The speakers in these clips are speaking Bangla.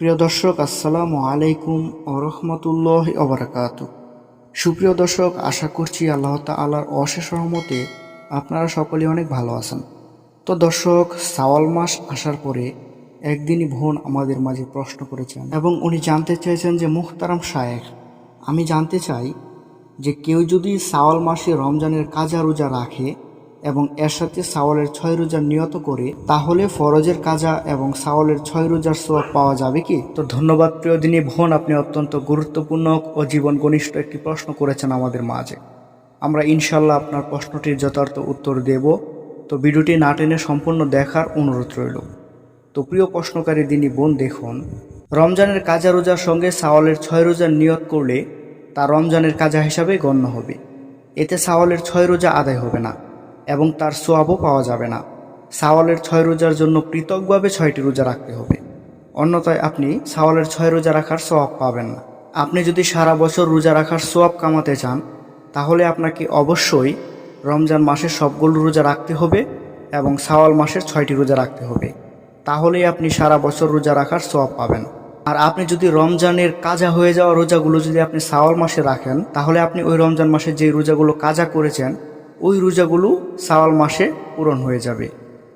প্রিয় দর্শক, আসসালামু আলাইকুম ওরহমতুল্লাহ ওবরাকাত সুপ্রিয় দর্শক, আশা করছি আল্লাহ তালার অশেষ রহমতে আপনারা সকলেই অনেক ভালো আছেন। তো দর্শক, সাওয়াল মাস আসার পরে একদিনই বোন আমাদের মাঝে প্রশ্ন করেছেন এবং উনি জানতে চাইছেন যে মুখতারাম শায়েখ, আমি জানতে চাই যে কেউ যদি সাওয়াল মাসে রমজানের কাজা রোজা রাখে এবং এর সাথে সাওয়ালের ছয় রোজার নিয়ত করে, তাহলে ফরজের কাজা এবং সাওয়ালের ছয় রোজার সোয়াব পাওয়া যাবে কি? তো ধন্যবাদ প্রিয় দিনী বোন, আপনি অত্যন্ত গুরুত্বপূর্ণ ও জীবন ঘনিষ্ঠ একটি প্রশ্ন করেছেন আমাদের মাঝে। আমরা ইনশাল্লাহ আপনার প্রশ্নটির যথার্থ উত্তর দেব। তো ভিডিওটি না টেনে সম্পূর্ণ দেখার অনুরোধ রইল। তো প্রিয় প্রশ্নকারী দিনী বোন, দেখুন, রমজানের কাজা রোজার সঙ্গে সাওয়ালের ছয় রোজার নিয়ত করলে তা রমজানের কাজা হিসাবে গণ্য হবে। এতে সাওয়ালের ছয় রোজা আদায় হবে না। এবং তার সোয়াবও পাওয়া যাবে না। সাওয়ালের ছয় রোজার জন্য পৃথকভাবে ছয়টি রোজা রাখতে হবে। অন্যথায় আপনি সাওয়ালের ছয় রোজা রাখার সোয়াব পাবেন না। আপনি যদি সারা বছর রোজা রাখার সোয়াব কামাতে চান, তাহলে আপনাকে অবশ্যই রমজান মাসের সবগুলো রোজা রাখতে হবে এবং সাওয়াল মাসের ছয়টি রোজা রাখতে হবে। তাহলেই আপনি সারা বছর রোজা রাখার সোয়াব পাবেন। আর আপনি যদি রমজানের কাজা হয়ে যাওয়া রোজাগুলো যদি আপনি সাওয়াল মাসে রাখেন, তাহলে আপনি ওই রমজান মাসে যে রোজাগুলো কাজা করেছেন ওই রোজাগুলো সাওয়াল মাসে পূরণ হয়ে যাবে।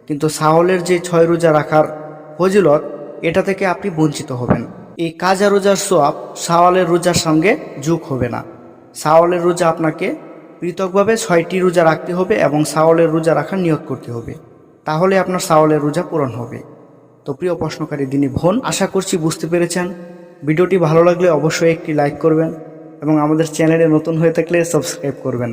কিন্তু সাওয়ালের যে ছয় রোজা রাখার ফজিলত, এটা থেকে আপনি বঞ্চিত হবেন। এই কাজা রোজার সোয়াব সাওয়ালের রোজার সঙ্গে যোগ হবে না। সাওয়ালের রোজা আপনাকে পৃথকভাবে ছয়টি রোজা রাখতে হবে এবং সাওয়ালের রোজা রাখার নিয়োগ করতে হবে। তাহলে আপনার সাওয়ালের রোজা পূরণ হবে। তো প্রিয় প্রশ্নকারী দিনী বোন, আশা করছি বুঝতে পেরেছেন। ভিডিওটি ভালো লাগলে অবশ্যই একটি লাইক করবেন এবং আমাদের চ্যানেলে নতুন হয়ে থাকলে সাবস্ক্রাইব করবেন।